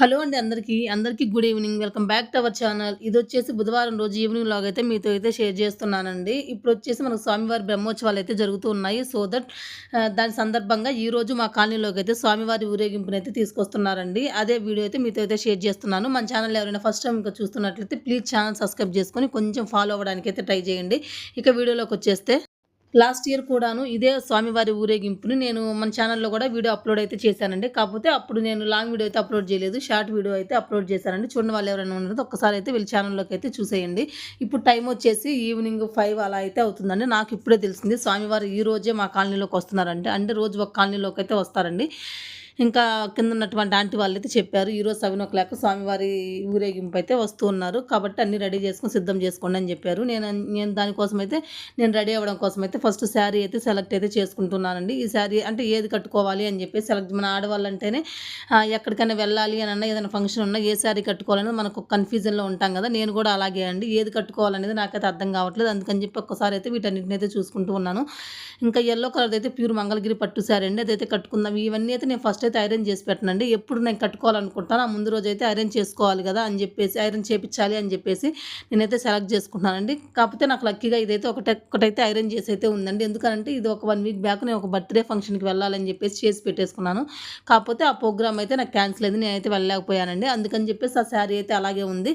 Hello అండి అందరికీ. అందరికీ good evening. Welcome back to our channel. ఇదొచ్చేసి బుధవారం రోజు ఈవినింగ్ వ్లాగ్ అయితే మీతో అయితే షేర్ చేస్తున్నానండి. ఇప్పుడు వచ్చేసి మనకు స్వామివారి బ్రహ్మోత్సవాలు అయితే జరుగుతూ ఉన్నాయి. సో దట్ దాని సందర్భంగా ఈరోజు మా కాలనీలోకి అయితే స్వామివారి ఊరేగింపునైతే తీసుకొస్తున్నారండి. అదే వీడియో అయితే మీతో అయితే షేర్ చేస్తున్నాను. మన ఛానల్ ఎవరైనా ఫస్ట్ టైం ఇంకా చూస్తున్నట్లయితే ప్లీజ్ ఛానల్ సబ్స్క్రైబ్ చేసుకొని కొంచెం ఫాలో అవ్వడానికి అయితే ట్రై చేయండి. ఇక వీడియోలోకి వచ్చేస్తే లాస్ట్ ఇయర్ కూడాను ఇదే స్వామివారి ఊరేగింపుని నేను మన ఛానల్‌లో కూడా వీడియో అప్లోడ్ అయితే చేశానండి. కాకపోతే అప్పుడు నేను లాంగ్ వీడియో అయితే అప్లోడ్ చేయలేదు. షార్ట్ వీడియో అయితే అప్లోడ్ చేశానండి. చూడండి వాళ్ళు ఎవరైనా ఉన్నది ఒక్కసారి అయితే వీళ్ళ ఛానల్‌లోకి అయితే చూసేయండి. ఇప్పుడు టైం వచ్చేసి ఈవినింగ్ ఫైవ్ అలా అయితే అవుతుందండి. నాకు ఇప్పుడే తెలిసింది స్వామివారు ఈ రోజే మా కాలనీలోకి వస్తున్నారంటే. అంటే రోజు ఒక కాలనీలోకి అయితే వస్తారండి. ఇంకా కింద ఉన్నటువంటి ఆంటీ వాళ్ళైతే చెప్పారు. ఈరోజు 7:00 స్వామివారి ఊరేగింపు అయితే వస్తూ ఉన్నారు. కాబట్టి అన్నీ రెడీ చేసుకొని సిద్ధం చేసుకోండి అని చెప్పారు. నేను నేను దానికోసం అయితే నేను రెడీ అవ్వడం కోసం అయితే ఫస్ట్ శారీ అయితే సెలెక్ట్ అయితే చేసుకుంటున్నానండి. ఈ శారీ అంటే ఏది కట్టుకోవాలి అని చెప్పి సెలెక్ట్ మన ఆడవాళ్ళంటేనే ఎక్కడికైనా వెళ్ళాలి అని అన్నా ఏదైనా ఫంక్షన్ ఉన్నా ఏ శారీ కట్టుకోవాలని మనకు కన్‌ఫ్యూజన్‌లో ఉంటాం కదా! నేను కూడా అలాగే అండి. ఏది కట్టుకోవాలనేది నాకైతే అర్థం కావట్లేదు. అందుకని చెప్పి ఒక్కసారి అయితే వీటన్నిటిని అయితే చూసుకుంటూ ఉన్నాను. ఇంకా ఎల్లో కలర్ అయితే ప్యూర్ మంగళగిరి పట్టు శారీ అండి. అదైతే కట్టుకుందాం. ఇవన్నీ అయితే నేను ఫస్ట్ అయితే ఐరన్ చేసి పెట్టనండి. ఎప్పుడు నేను కట్టుకోవాలనుకుంటాను ఆ ముందు రోజు అయితే ఐరన్ చేసుకోవాలి కదా! అని చెప్పేసి ఐరన్ చేపించాలి అని చెప్పేసి నేనైతే సెలెక్ట్ చేసుకుంటున్నానండి. కాకపోతే నాకు లక్కీగా ఇదైతే ఒకటే ఒకటైతే ఐరన్ చేసి అయితే ఉందండి. ఎందుకంటే ఇది ఒక వన్ వీక్ బ్యాక్ నేను ఒక బర్త్‌డే ఫంక్షన్‌కి వెళ్ళాలని చెప్పేసి చేసి పెట్టేసుకున్నాను. కాకపోతే ఆ ప్రోగ్రామ్ అయితే నాకు క్యాన్సిల్ అయింది. నేనైతే వెళ్ళలేకపోయానండి. అందుకని చెప్పేసి ఆ శారీ అయితే అలాగే ఉంది.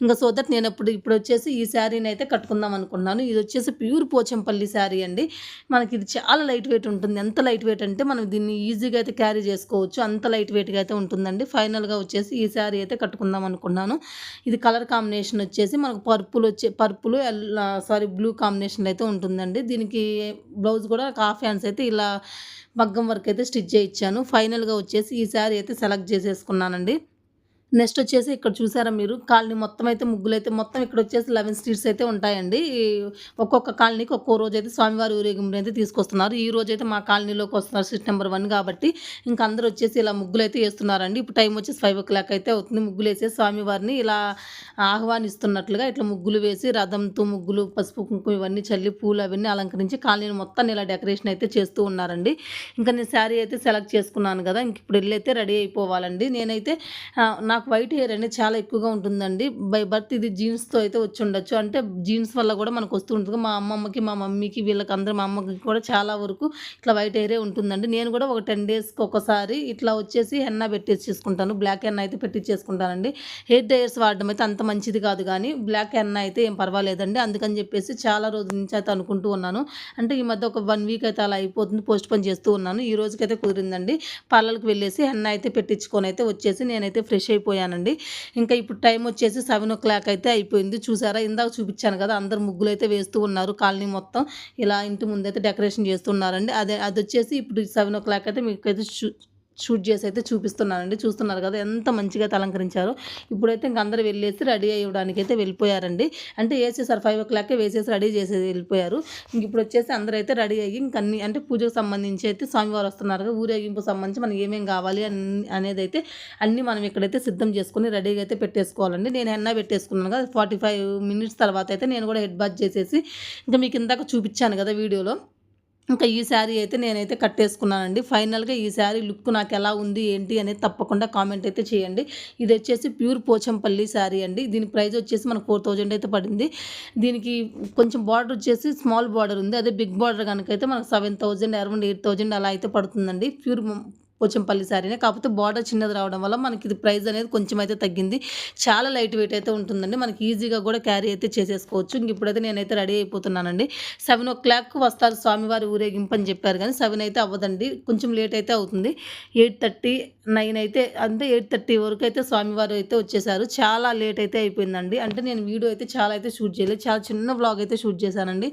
ఇంకా సో దట్ నేను ఇప్పుడు వచ్చేసి ఈ శారీని అయితే కట్టుకుందాం అనుకున్నాను. ఇదొచ్చేసి ప్యూర్ పోచంపల్లి శారీ అండి. మనకి ఇది చాలా లైట్ వెయిట్ ఉంటుంది. ఎంత లైట్ వెయిట్ అంటే మనం దీన్ని ఈజీగా అయితే క్యారీ చేసుకోవచ్చు. అంత లైట్ వెయిట్‌గా అయితే ఉంటుందండి. ఫైనల్‌గా వచ్చేసి ఈ శారీ అయితే కట్టుకుందాం అనుకున్నాను. ఇది కలర్ కాంబినేషన్ వచ్చేసి మనకు పర్పుల్ వచ్చే పర్పుల్ సారీ బ్లూ కాంబినేషన్‌లో అయితే ఉంటుందండి. దీనికి బ్లౌజ్ కూడా హాఫ్ హ్యాండ్స్ అయితే ఇలా మగ్గం వర్క్ అయితే స్టిచ్ చేయించాను. ఫైనల్‌గా వచ్చేసి ఈ శారీ అయితే సెలెక్ట్ చేసేసుకున్నానండి. నెక్స్ట్ వచ్చేసి ఇక్కడ చూసారా మీరు కాలనీ మొత్తం అయితే ముగ్గులైతే మొత్తం ఇక్కడ వచ్చేసి లెవెన్ స్ట్రీట్స్ అయితే ఉంటాయండి. ఒక్కొక్క కాలనీకి ఒక్కో రోజైతే స్వామివారి ఊరేగింపునైతే తీసుకొస్తున్నారు. ఈ రోజు అయితే మా కాలనీలోకి వస్తున్నారు స్ట్రీట్ నెంబర్ వన్ కాబట్టి ఇంక అందరూ వచ్చేసి ఇలా ముగ్గులైతే వేస్తున్నారండి ఇప్పుడు టైం వచ్చేసి 5:00 అయితే అవుతుంది. ముగ్గులు ముగ్గులేసేసి స్వామివారిని ఇలా ఆహ్వానిస్తున్నట్లుగా ఇట్లా ముగ్గులు వేసి రథంతో ముగ్గులు, పసుపు, కుంకుమ ఇవన్నీ చల్లి పూలు అవన్నీ అలంకరించి కాలనీని మొత్తాన్ని ఇలా డెకరేషన్ అయితే చేస్తూ ఉన్నారండి. ఇంకా నేను శారీ అయితే సెలెక్ట్ చేసుకున్నాను కదా! ఇంక ఇప్పుడు ఎళ్ళైతే రెడీ అయిపోవాలండి. నేనైతే నాకు నాకు వైట్ హెయిర్ అనేది చాలా ఎక్కువగా ఉంటుందండి. బై బర్త్ ఇది జీన్స్‌తో అయితే వచ్చి ఉండొచ్చు అంటే జీన్స్ వల్ల కూడా మనకు వస్తూ ఉంటుంది. మా అమ్మమ్మకి, మా మమ్మీకి వీళ్ళకి అందరూ మా అమ్మకి కూడా చాలా వరకు ఇట్లా వైట్ హెయిరే ఉంటుందండి. నేను కూడా ఒక 10 డేస్‌కి ఒకసారి ఇట్లా వచ్చేసి హెన్నా పెట్టిచ్చేసుకుంటాను. బ్లాక్ హెన్నా అయితే పెట్టించేసుకుంటానండి హెయిర్ డ్రైయర్స్ వాడడం అయితే అంత మంచిది కాదు కానీ బ్లాక్ హెన్నా అయితే ఏం పర్వాలేదండి. అందుకని చెప్పేసి చాలా రోజుల నుంచి అయితే అనుకుంటూ ఉన్నాను. అంటే ఈ మధ్య ఒక వన్ వీక్ అయితే అలా అయిపోతుంది. పోస్ట్ పోన్ చేస్తూ ఉన్నాను. ఈ రోజుకైతే కుదిరిందండి. పార్లర్‌కి వెళ్ళేసి హెన్నా అయితే పెట్టించుకొని అయితే వచ్చేసి నేనైతే ఫ్రెష్ అయిపోయానండి. ఇంకా ఇప్పుడు టైం వచ్చేసి 7:00 అయితే అయిపోయింది. చూసారా ఇందాక చూపించాను కదా! అందరూ ముగ్గులైతే వేస్తూ ఉన్నారు. కాలనీ మొత్తం ఇలా ఇంటి ముందైతే డెకరేషన్ చేస్తున్నారండి. అదే అది వచ్చేసి ఇప్పుడు 7:00 అయితే మీకైతే అయితే షూట్ చేసి అయితే చూపిస్తున్నానండి. చూస్తున్నారు కదా! ఎంత మంచిగా అయితే అలంకరించారో. ఇప్పుడైతే ఇంక అందరూ వెళ్ళేసి రెడీ అయ్యడానికి అయితే వెళ్ళిపోయారండి. అంటే వేసేసారు ఫైవ్ ఓ క్లాక్కే వేసేసి రెడీ చేసి వెళ్ళిపోయారు. ఇంక ఇప్పుడు వచ్చేసి అందరూ అయితే రెడీ అయ్యి ఇంక అన్ని అంటే పూజకు సంబంధించి అయితే స్వామివారు వస్తున్నారు కదా! సంబంధించి మనకి ఏమేమి కావాలి అనేది అయితే అన్నీ మనం ఇక్కడైతే సిద్ధం చేసుకొని రెడీగా అయితే పెట్టేసుకోవాలండి. నేను హెన్నా పెట్టేసుకున్నాను కదా! 45 మినిట్స్ తర్వాత అయితే నేను కూడా హెడ్ బాత్ చేసేసి ఇంకా మీకు ఇందాక చూపించాను కదా! వీడియోలో. ఇంకా ఈ శారీ అయితే నేనైతే కట్టేసుకున్నానండి. ఫైనల్‌గా ఈ శారీ లుక్ నాకు ఎలా ఉంది ఏంటి అనేది తప్పకుండా కామెంట్ అయితే చేయండి. ఇది వచ్చేసి ప్యూర్ పోచంపల్లి శారీ అండి. దీని ప్రైస్ వచ్చేసి మనకు 4000 అయితే పడింది. దీనికి కొంచెం బార్డర్ వచ్చేసి స్మాల్ బార్డర్ ఉంది. అదే బిగ్ బార్డర్ గనుకైతే మనకు 7000 అరౌండ్ 8000 అలా అయితే పడుతుందండి. ప్యూర్ పోచంపల్లి శారీనే. కాకపోతే బార్డర్ చిన్నది రావడం వల్ల మనకి ఇది ప్రైస్ అనేది కొంచెం అయితే తగ్గింది. చాలా లైట్ వెయిట్ అయితే ఉంటుందండి. మనకి ఈజీగా కూడా క్యారీ అయితే చేసేసుకోవచ్చు. ఇంక ఇప్పుడైతే నేనైతే రెడీ అయిపోతున్నానండి. 7:00 వస్తారు స్వామివారి ఊరేగింపు అని చెప్పారు కానీ సెవెన్ అయితే అవ్వదండి. కొంచెం లేట్ అయితే అవుతుంది. 8:30, 9 అయితే అంటే 8:30 వరకు అయితే స్వామివారు అయితే వచ్చేసారు. చాలా లేట్ అయితే అయిపోయిందండి. అంటే నేను వీడియో అయితే చాలా అయితే షూట్ చేయలేదు. చాలా చిన్న బ్లాగ్ అయితే షూట్ చేశానండి.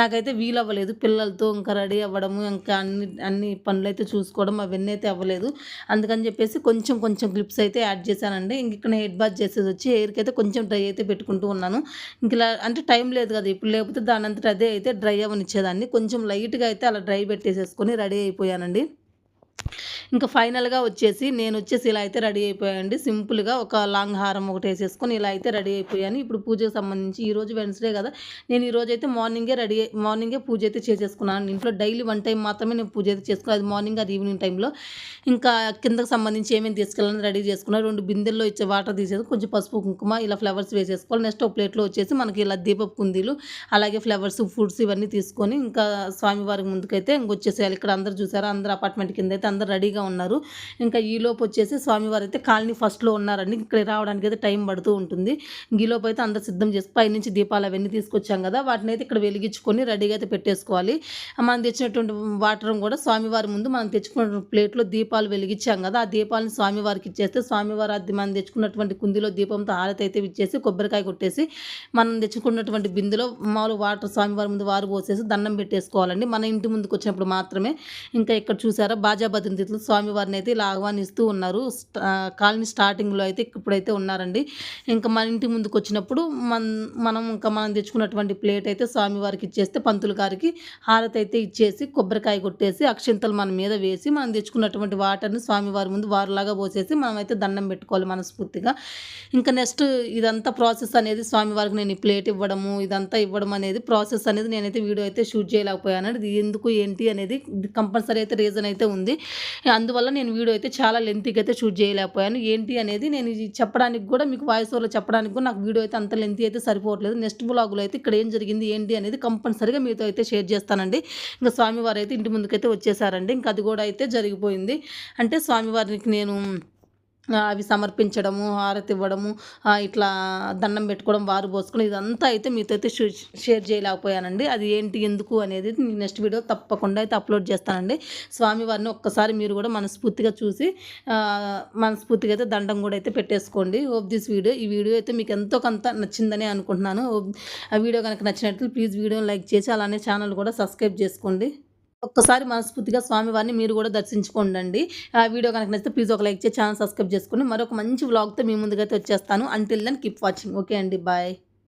నాకైతే వీలవ్వలేదు. పిల్లలతో ఇంకా రెడీ అవ్వడము ఇంకా అన్ని అన్ని పనులైతే చూసుకోవడం అవన్నీ అయితే అవ్వలేదు. అందుకని చెప్పేసి కొంచెం కొంచెం క్లిప్స్ అయితే యాడ్ చేశానండి. ఇంక ఇక్కడ హెడ్ బాత్ చేసేసి వచ్చి హెయిర్‌కి అయితే కొంచెం డ్రై అయితే పెట్టుకుంటూ ఉన్నాను. ఇంక ఇలా అంటే టైం లేదు కదా! ఇప్పుడు లేకపోతే దాని అంతటా అదే అయితే డ్రై అవ్వనిచ్చేదాన్ని. కొంచెం లైట్‌గా అయితే అలా డ్రై పెట్టేసేసుకొని రెడీ అయిపోయానండి. ఇంకా ఫైనల్‌గా వచ్చేసి నేను వచ్చేసి ఇలా అయితే రెడీ అయిపోయానండి. సింపుల్‌గా ఒక లాంగ్ హారం ఒకటి వేసేసుకొని ఇలా అయితే రెడీ అయిపోయాను. ఇప్పుడు పూజకు సంబంధించి ఈరోజు వెన్స్డే కదా నేను ఈరోజైతే మార్నింగే రెడీ మార్నింగే పూజ అయితే చేసేసుకున్నాను. ఇంట్లో డైలీ వన్ టైం మాత్రమే నేను పూజ అయితే చేసుకున్నాను. అది మార్నింగ్, అది ఈవినింగ్ టైంలో. ఇంకా కిందకి సంబంధించి ఏమేమి తీసుకెళ్ళాలని రెడీ చేసుకున్నాను రెండు బిందెల్లో ఇచ్చే వాటర్ తీసేసి కొంచెం పసుపు, కుంకుమ ఇలా ఫ్లవర్స్ వేసేసుకోవాలి. నెక్స్ట్ ఒక ప్లేట్‌లో వచ్చేసి మనకి ఇలా దీపపు కుందీలు, అలాగే ఫ్లవర్స్, ఫ్రూట్స్ ఇవన్నీ తీసుకొని ఇంకా స్వామివారి ముందుకైతే ఇంకొచ్చేసేయాలి. ఇక్కడ అందరూ చూసారా అందరూ అపార్ట్మెంట్ కింద అయితే అందరు రెడీగా ఉన్నారు. ఇంకా ఈలోపు వచ్చేసి స్వామివారు అయితే కాలనీ ఫస్ట్‌లో ఉన్నారండి. ఇక్కడ రావడానికి అయితే టైం పడుతూ ఉంటుంది. ఈలోపు అయితే అందరు సిద్ధం చేసి పైనుంచి దీపాలు అవన్నీ తీసుకొచ్చాం కదా! వాటిని అయితే ఇక్కడ వెలిగించుకొని రెడీగా అయితే పెట్టేసుకోవాలి. మనం తెచ్చినటువంటి వాటర్ కూడా స్వామివారి ముందు మనం తెచ్చుకున్న ప్లేట్‌లో దీపాలు వెలిగించాం కదా! ఆ దీపాలను స్వామివారికి ఇచ్చేస్తే స్వామివారు అది మనం తెచ్చుకున్నటువంటి కుందిలో దీపంతో హారతి అయితే ఇచ్చేసి కొబ్బరికాయ కొట్టేసి మనం తెచ్చుకున్నటువంటి బిందెలో మామూలుగా వాటర్ స్వామివారి ముందు వారు పోసేసి దండం పెట్టేసుకోవాలండి. మన ఇంటి ముందుకు వచ్చినప్పుడు మాత్రమే. ఇంకా ఇక్కడ చూసారా బాజా భజంత్రీలతో స్వామివారిని అయితే ఇలా ఆహ్వానిస్తూ ఉన్నారు. స్టా కాలనీ స్టార్టింగ్‌లో అయితే ఇప్పుడైతే ఉన్నారండి. ఇంకా మన ఇంటి ముందుకు వచ్చినప్పుడు మన మనం ఇంకా మనం తెచ్చుకున్నటువంటి ప్లేట్ అయితే స్వామివారికి ఇచ్చేస్తే పంతులు గారికి హారతి అయితే ఇచ్చేసి కొబ్బరికాయ కొట్టేసి అక్షింతలు మన మీద వేసి మనం తెచ్చుకున్నటువంటి వాటర్‌ని స్వామివారి ముందు వారులాగా పోసేసి మనమైతే దండం పెట్టుకోవాలి మనస్ఫూర్తిగా. ఇంకా నెక్స్ట్ ఇదంతా ప్రాసెస్ అనేది స్వామివారికి నేను ఈ ప్లేట్ ఇవ్వడము, ఇదంతా ఇవ్వడం అనేది ప్రాసెస్ అనేది నేనైతే వీడియో అయితే షూట్ చేయలేకపోయానండి. ఇది ఎందుకు ఏంటి అనేది కంపల్సరీ అయితే రీజన్ అయితే ఉంది. అందువల్ల నేను వీడియో అయితే చాలా లెంతీగా అయితే షూట్ చేయలేకపోయాను. ఏంటి అనేది నేను చెప్పడానికి కూడా మీకు వాయిస్ ఓవర్‌లో చెప్పడానికి కూడా నాకు వీడియో అయితే అంత లెంతీ అయితే సరిపోవట్లేదు. నెక్స్ట్ బ్లాగ్లో అయితే ఇక్కడ ఏం జరిగింది ఏంటి అనేది కంపల్సరీగా మీతో అయితే షేర్ చేస్తానండి. ఇంకా స్వామివారు అయితే ఇంటి ముందుకైతే వచ్చేసారండి. ఇంకా అది కూడా అయితే జరిగిపోయింది. అంటే స్వామివారికి నేను అవి సమర్పించడము, హారతి ఇవ్వడము, ఇట్లా దండం పెట్టుకోవడం, వారు పోసుకోవడం ఇదంతా అయితే మీతో అయితే షేర్ చేయలేకపోయానండి. అది ఏంటి, ఎందుకు అనేది నెక్స్ట్ వీడియో తప్పకుండా అయితే అప్లోడ్ చేస్తానండి. స్వామివారిని ఒక్కసారి మీరు కూడా మనస్ఫూర్తిగా చూసి మనస్ఫూర్తిగా అయితే దండం కూడా అయితే పెట్టేసుకోండి. హోప్ దిస్ వీడియో ఈ వీడియో అయితే మీకు ఎంతో కొంత నచ్చిందని అనుకుంటున్నాను. ఆ వీడియో కనుక నచ్చినట్లు ప్లీజ్ వీడియోని లైక్ చేసి అలానే ఛానల్ కూడా సబ్స్క్రైబ్ చేసుకోండి. ఒక్కసారి మనస్ఫూర్తిగా స్వామివారిని మీరు కూడా దర్శించుకోండి ఆ వీడియో కనుక నచ్చితే ప్లీజ్ ఒక లైక్ చేసి ఛానల్ సబ్స్క్రైబ్ చేసుకోండి. మరొక మంచి వ్లాగ్‌తో మీ ముందుకైతే వచ్చేస్తాను. Until then keep watching. Okay అండి. బాయ్.